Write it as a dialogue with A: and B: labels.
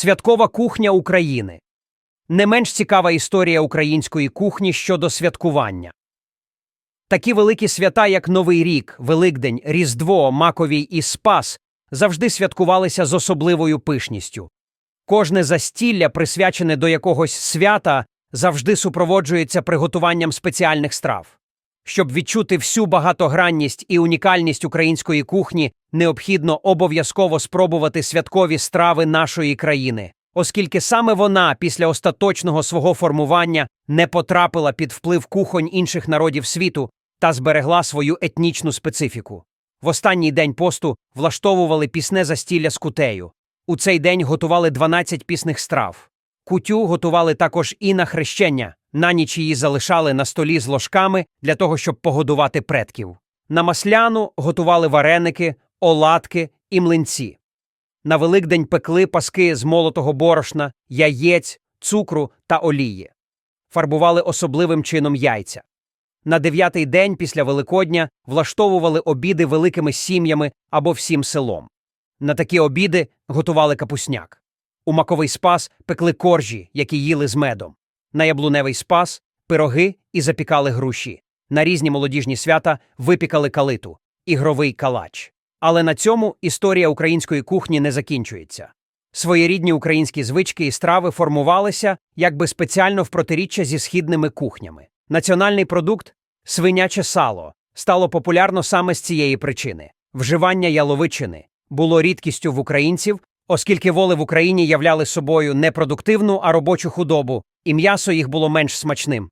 A: Святкова кухня України. Не менш цікава історія української кухні щодо святкування. Такі великі свята, як Новий рік, Великдень, Різдво, Маковій і Спас, завжди святкувалися з особливою пишністю. Кожне застілля, присвячене до якогось свята, завжди супроводжується приготуванням спеціальних страв. Щоб відчути всю багатогранність і унікальність української кухні, необхідно обов'язково спробувати святкові страви нашої країни, оскільки саме вона після остаточного свого формування не потрапила під вплив кухонь інших народів світу та зберегла свою етнічну специфіку. В останній день посту влаштовували пісне застілля з кутею. У цей день готували 12 пісних страв. Кутю готували також і на хрещення. На ніч її залишали на столі з ложками для того, щоб погодувати предків. На масляну готували вареники, оладки і млинці. На Великдень пекли паски з молотого борошна, яєць, цукру та олії. Фарбували особливим чином яйця. На дев'ятий день після Великодня влаштовували обіди великими сім'ями або всім селом. На такі обіди готували капусняк. У маковий спас пекли коржі, які їли з медом. На яблуневий спас пироги і запікали груші. На різні молодіжні свята випікали калиту, ігровий калач. Але на цьому історія української кухні не закінчується. Своєрідні українські звички і страви формувалися якби спеціально в протиріччя зі східними кухнями. Національний продукт свиняче сало стало популярно саме з цієї причини. Вживання яловичини було рідкістю в українців, оскільки воли в Україні являли собою не продуктивну, а робочу худобу, і м'ясо їх було менш смачним.